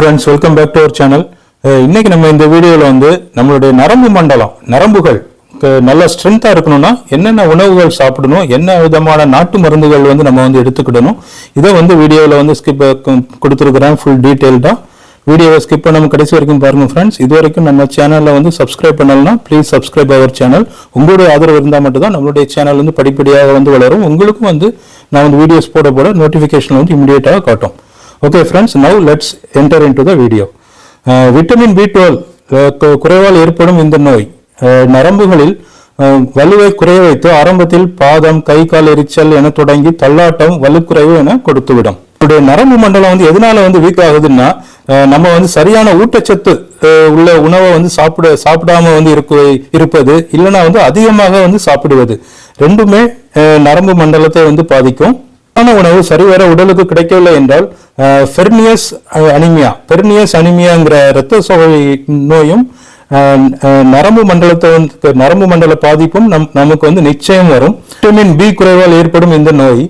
Friends welcome back to our channel இன்னைக்கு நம்ம இந்த வீடியோவில் வந்து நம்மளுடைய நரம்பு மண்டலம் நரம்புகள் நல்ல ஸ்ட்ரென்த்தாக இருக்கணும்னா என்னென்ன உணவுகள் சாப்பிடணும் என்ன விதமான நாட்டு மருந்துகள் வந்து நம்ம வந்து எடுத்துக்கிடணும் இதை வந்து வீடியோவில் வந்து ஸ்கிப் கொடுத்துருக்குறேன் ஃபுல் டீட்டெயில்டாக வீடியோவை ஸ்கிப் பண்ணாமல் கடைசி வரைக்கும் பாருங்கள் ஃப்ரெண்ட்ஸ் இது வரைக்கும் நம்ம சேனலில் வந்து சப்ஸ்கிரைப் பண்ணலன்னா ப்ளீஸ் சப்ஸ்கிரைப் அவர் சேனல் உங்களுடைய ஆதரவு இருந்தால் மட்டும்தான் நம்மளுடைய சேனல் வந்து படிப்படியாக வந்து வளரும். உங்களுக்கும் வந்து நான் வந்து வீடியோஸ் போட போட நோட்டிஃபிகேஷன் வந்து இமீடியட்டாக காட்டும். Okay friends now let's enter in to the video vitamin B twelve குறைவால் ஏற்படும் இந்த நோய். Uh, நரம்புகளில் uh, வலுவை குறைய வைத்து ஆரம்பத்தில் பாதம் கை கால் எரிச்சல் என தொடங்கி தள்ளாட்டம் வலுக்குறைவு என கொடுத்துவிடும். நம்முடைய நரம்பு மண்டலம் வந்து எதனால வந்து வீக் ஆகுதுன்னா uh, நம்ம வந்து சரியான ஊட்டச்சத்து உள்ள உணவை வந்து சாப்பிட சாப்பிடாம வந்து இருக்கு இருப்பது இல்லைன்னா வந்து அதிகமாக வந்து சாப்பிடுவது. ரெண்டுமே நரம்பு மண்டலத்தை வந்து பாதிக்கும். சத்தான உணவு சரிவர உடலுக்கு கிடைக்கவில்லை என்றால் ஃபெர்னியஸ் அனிமியா. பெர்னியஸ் அனிமியாங்கிற இரத்த சோகை நோயும் நரம்பு மண்டலத்தை வந்து நரம்பு மண்டல பாதிப்பும் நம் நமக்கு வந்து நிச்சயம் வரும். விட்டமின் பி குறைவால் ஏற்படும் இந்த நோய்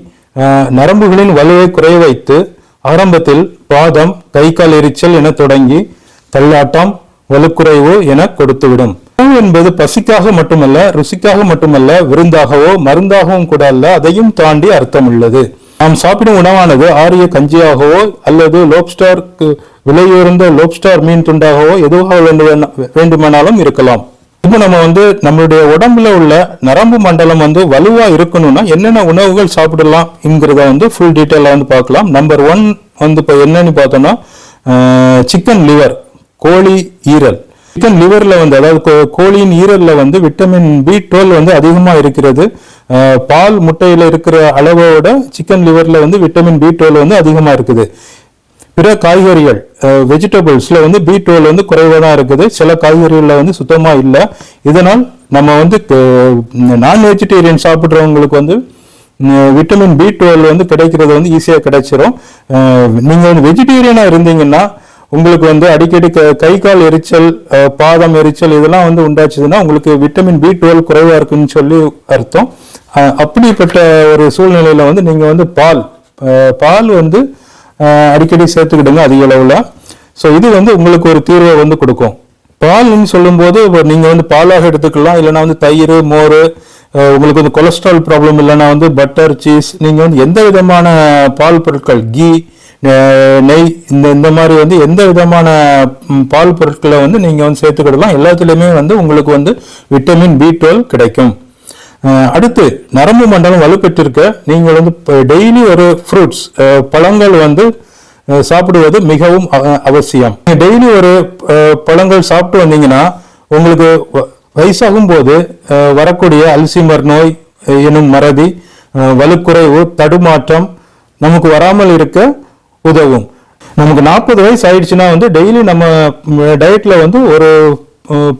நரம்புகளின் வலுவை குறைய வைத்து ஆரம்பத்தில் பாதம் கை கால் எரிச்சல் என தொடங்கி தள்ளாட்டம் வலுக்குறைவு என கொடுத்துவிடும். உணவு என்பது பசிக்காக மட்டுமல்ல ருசிக்காக மட்டுமல்ல விருந்தாகவோ மருந்தாகவும் கூட அல்ல அதையும் தாண்டி அர்த்தம் உள்ளது நாம் சாப்பிடும் உணவானது ஆரிய கஞ்சியாகவோ அல்லது லோப்ஸ்டார் விலையுயர்ந்த லோப்ஸ்டார் மீன் துண்டாகவோ எதுவாக வேண்டுமானாலும் இருக்கலாம். இப்போ நம்ம வந்து நம்மளுடைய உடம்புல உள்ள நரம்பு மண்டலம் வந்து வலுவா இருக்கணும்னா என்னென்ன உணவுகள் சாப்பிடலாம் என்கிறத வந்து ஃபுல் டீட்டெயிலாக வந்து பார்க்கலாம். நம்பர் ஒன் வந்து இப்போ என்னன்னு பார்த்தோம்னா சிக்கன் லிவர் கோழி ஈரல். சிக்கன் லிவரில் வந்து அதாவது கோழியின் ஈரலில் வந்து விட்டமின் பி டுவெல் வந்து அதிகமாக இருக்கிறது. பால் முட்டையில் இருக்கிற அளவோட சிக்கன் லிவரில் வந்து விட்டமின் பி டுவெல் வந்து அதிகமாக இருக்குது. பிற காய்கறிகள் வெஜிடபிள்ஸில் வந்து பி டுவெல் வந்து குறைவாக தான் இருக்குது. சில காய்கறிகளில் வந்து சுத்தமாக இல்லை. இதனால் நம்ம வந்து நான் வெஜிடேரியன் சாப்பிட்றவங்களுக்கு வந்து விட்டமின் பி டுவெல் வந்து கிடைக்கிறது வந்து ஈஸியாக கிடைச்சிரும். நீங்கள் வந்து வெஜிடேரியனாக இருந்தீங்கன்னா உங்களுக்கு வந்து அடிக்கடி க- கை கால் எரிச்சல் பாதம் எரிச்சல் இதெல்லாம் வந்து உண்டாச்சுதுன்னா உங்களுக்கு விட்டமின் பி டுவெல் குறைவாக இருக்குன்னு சொல்லி அர்த்தம். அப்படிப்பட்ட ஒரு சூழ்நிலையில் வந்து நீங்கள் வந்து பால் பால் வந்து அடிக்கடி சேர்த்துக்கிடுங்க அதிக அளவில். ஸோ இது வந்து உங்களுக்கு ஒரு தீர்வை வந்து கொடுக்கும். பால்னு சொல்லும்போது இப்போ நீங்கள் வந்து பாலாக எடுத்துக்கலாம். இல்லைன்னா வந்து தயிர் மோர் உங்களுக்கு வந்து கொலஸ்ட்ரால் ப்ராப்ளம் இல்லைன்னா வந்து பட்டர் சீஸ் நீங்கள் வந்து எந்த விதமான பால் பொருட்கள் கீ நெய் இந்த இந்த மாதிரி வந்து எந்த விதமான பால் பொருட்களை வந்து நீங்கள் வந்து சேர்த்துக்கிடலாம். எல்லாத்துலேயுமே வந்து உங்களுக்கு வந்து விட்டமின் பி டுவெல் கிடைக்கும். அடுத்து நரம்பு மண்டலம் வலுப்பெற்றிருக்க நீங்கள் வந்து டெய்லி ஒரு ஃப்ரூட்ஸ் பழங்கள் வந்து சாப்பிடுவது மிகவும் அவசியம். டெய்லி ஒரு பழங்கள் சாப்பிட்டு வந்தீங்கன்னா உங்களுக்கு வ- வயசாகும் போது வரக்கூடிய அல்சிமர் நோய் எனும் மறதி வலுக்குறைவு தடுமாற்றம் நமக்கு வராமல் இருக்க உதவும். நமக்கு நாற்பது வயசு ஆயிடுச்சுன்னா வந்து டெய்லி நம்ம டயட்ல வந்து ஒரு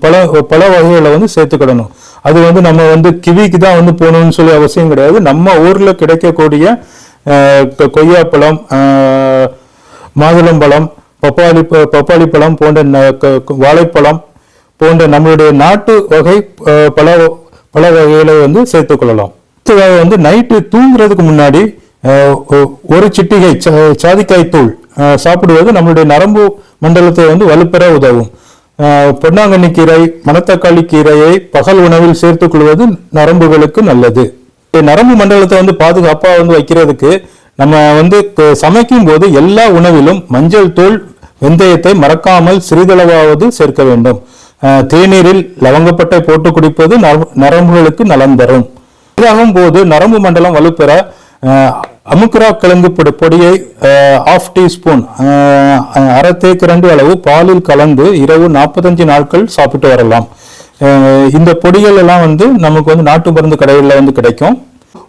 பல பழ பழ வகைகளை வந்து சேர்த்துக்கிடணும். அது வந்து நம்ம வந்து கிவிக்கு தான் வந்து போகணும்னு சொல்லி அவசியம் கிடையாது. நம்ம ஊரில் கிடைக்கக்கூடிய கொய்யாப்பழம் மாதுளம்பழம் பப்பாளி ப- பப்பாளி பழம் போன்ற வாழைப்பழம் போன்ற நம்மளுடைய நாட்டு வகை பல பல வகைகளை வந்து சேர்த்துக்கொள்ளலாம் அடுத்ததாக வந்து நைட்டு தூங்குறதுக்கு முன்னாடி ஒரு சிட்டிகை சாதிக்காய் தூள் சாப்பிடுவது நம்மளுடைய நரம்பு மண்டலத்தை வந்து வலுப்பெற உதவும். பொன்னாங்கண்ணி கீரை மணத்தக்காளி கீரையை பகல் உணவில் சேர்த்துக் கொள்வது நரம்புகளுக்கு நல்லது. நரம்பு மண்டலத்தை வந்து பாதுகாப்பாக வந்து வைக்கிறதுக்கு நம்ம வந்து சமைக்கும் போது எல்லா உணவிலும் மஞ்சள் தூள் வெந்தயத்தை மறக்காமல் சிறிதளவாவது சேர்க்க வேண்டும். தேநீரில் லவங்கப்பட்டை போட்டு குடிப்பது நரம்புகளுக்கு நலம் தரும். இதாகும் போது நரம்பு மண்டலம் வலுப்பெற அமுக்ரா கிழங்கு பொடி- பொடியை ஆஃப் டீஸ்பூன் அரை தேக்கரண்டு அளவு பாலில் கலந்து இரவு நாற்பத்தஞ்சு நாட்கள் சாப்பிட்டு வரலாம். இந்த பொடிகள் எல்லாம் வந்து நமக்கு வந்து நாட்டு மருந்து கடைகளில் வந்து கிடைக்கும்.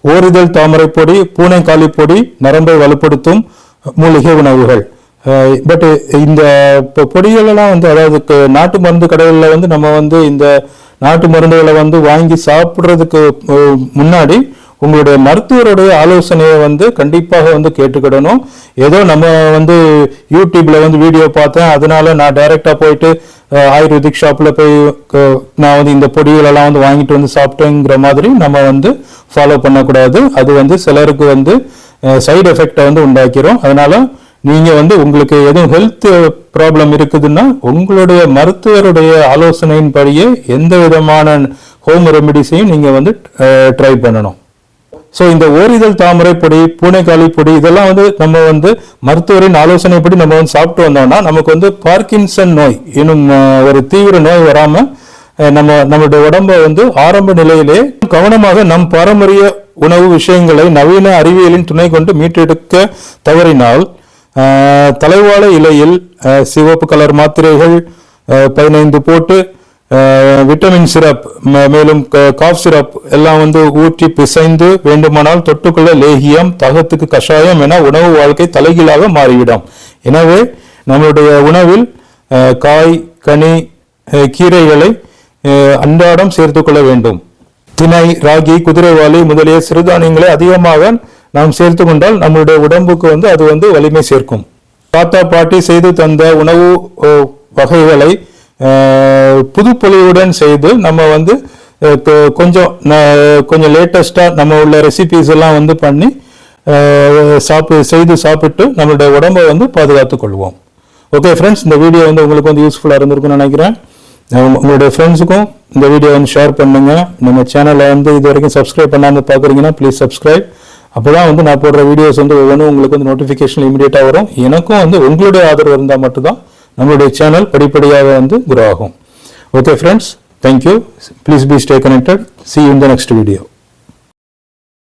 ஓரிதழ் தாமரை பொடி பூனைக்காளி பொடி நரம்பை வலுப்படுத்தும் மூலிகை உணவுகள். பட் இந்த பொ- பொடிகள் எல்லாம் வந்து அதாவது நாட்டு மருந்து கடைகளில் வந்து நம்ம வந்து இந்த நாட்டு மருந்துகளை வந்து வாங்கி சாப்பிட்றதுக்கு முன்னாடி உங்களுடைய மருத்துவருடைய ஆலோசனையை வந்து கண்டிப்பாக வந்து கேட்டுக்கிடணும். ஏதோ நம்ம வந்து யூடியூப்ல வந்து வீடியோ பார்த்தேன். அதனால நான் டைரக்டா போயிட்டு ஆயுர்வேதிக் ஷாப்ல போய் நான் வந்து இந்த பொடிகளெல்லாம் வந்து வாங்கிட்டு வந்து சாப்பிட்டேங்கிற மாதிரி நம்ம வந்து ஃபாலோ பண்ணக்கூடாது. அது வந்து சிலருக்கு வந்து சைடு எஃபெக்டை வந்து உண்டாக்கிரும். அதனால நீங்க வந்து உங்களுக்கு எதுவும் ஹெல்த் ப்ராப்ளம் இருக்குதுன்னா உங்களுடைய மருத்துவருடைய ஆலோசனையின்படியே எந்த விதமான ஹோம் ரெமெடிஸையும் நீங்க வந்து ட்ரை பண்ணணும். ஸோ இந்த ஓரிதழ் தாமரை பொடி பூனைக்காளி பொடி இதெல்லாம் வந்து நம்ம வந்து மருத்துவரின் ஆலோசனைப்படி நம்ம வந்து சாப்பிட்டு வந்தோம்னா நமக்கு வந்து பார்க்கின்சன் நோய் என்னும் ஒரு தீவிர நோய் வராமல் நம்ம நம்மளுடைய உடம்ப வந்து ஆரம்ப நிலையிலே கவனமாக நம் பாரம்பரிய உணவு விஷயங்களை நவீன அறிவியலின் துணை கொண்டு மீட்டெடுக்க தவறினால் தலைவாழ தலைவாழை இலையில் சிவப்பு கலர் மாத்திரைகள் பதினைந்து போட்டு விட்டமின் சிரப் மேலும் க- காஃப் சிரப் எல்லாம் வந்து ஊற்றி பிசைந்து வேண்டுமானால் தொட்டுக்கொள்ள லேகியம் தகத்துக்கு கஷாயம் என உணவு வாழ்க்கை தலைகீழாக மாறிவிடும். எனவே நம்மளுடைய உணவில் காய் கனி கீரைகளை அன்றாடம் அன்றாடம் சேர்த்துக்கொள்ள வேண்டும். திணை ராகி குதிரைவாலி முதலிய சிறுதானியங்களை அதிகமாக நாம் சேர்த்து கொண்டால் நம்மளுடைய உடம்புக்கு வந்து அது வந்து வலிமை சேர்க்கும். தாத்தா பாட்டி செய்து தந்த உணவு வகைகளை புதுப்பொலிவுடன் செய்து நம்ம வந்து கொஞ்சம் கொஞ்சம் லேட்டஸ்டாக நம்ம உள்ள ரெசிபிஸ் எல்லாம் வந்து பண்ணி சாப்பிட்டு சாப்பி செய்து சாப்பிட்டு நம்மளுடைய உடம்பை வந்து பாதுகாத்துக் கொள்வோம். ஓகே ஃப்ரெண்ட்ஸ் இந்த வீடியோ வந்து உங்களுக்கு வந்து யூஸ்ஃபுல்லாக இருந்திருக்கும்னு நினைக்கிறேன். உங்களுடைய ஃப்ரெண்ட்ஸுக்கும் இந்த வீடியோ வந்து ஷேர் பண்ணுங்கள் நம்ம சேனலை வந்து இது வரைக்கும் சப்ஸ்கிரைப் பண்ணாமல் பார்க்குறீங்கன்னா ப்ளீஸ் சப்ஸ்கிரைப் அப்போ தான் வந்து நான் போடுற வீடியோஸ் வந்து ஒவ்வொன்றும் உங்களுக்கு வந்து நோட்டிஃபிகேஷன் இமீடியட்டாக வரும். எனக்கும் வந்து உங்களுடைய ஆதரவு இருந்தால் மட்டும்தான் நம்மளுடைய சேனல் படிப்படியாக வந்து குரோ ஆகும். Okay friends thank you please be stay connected see in the next video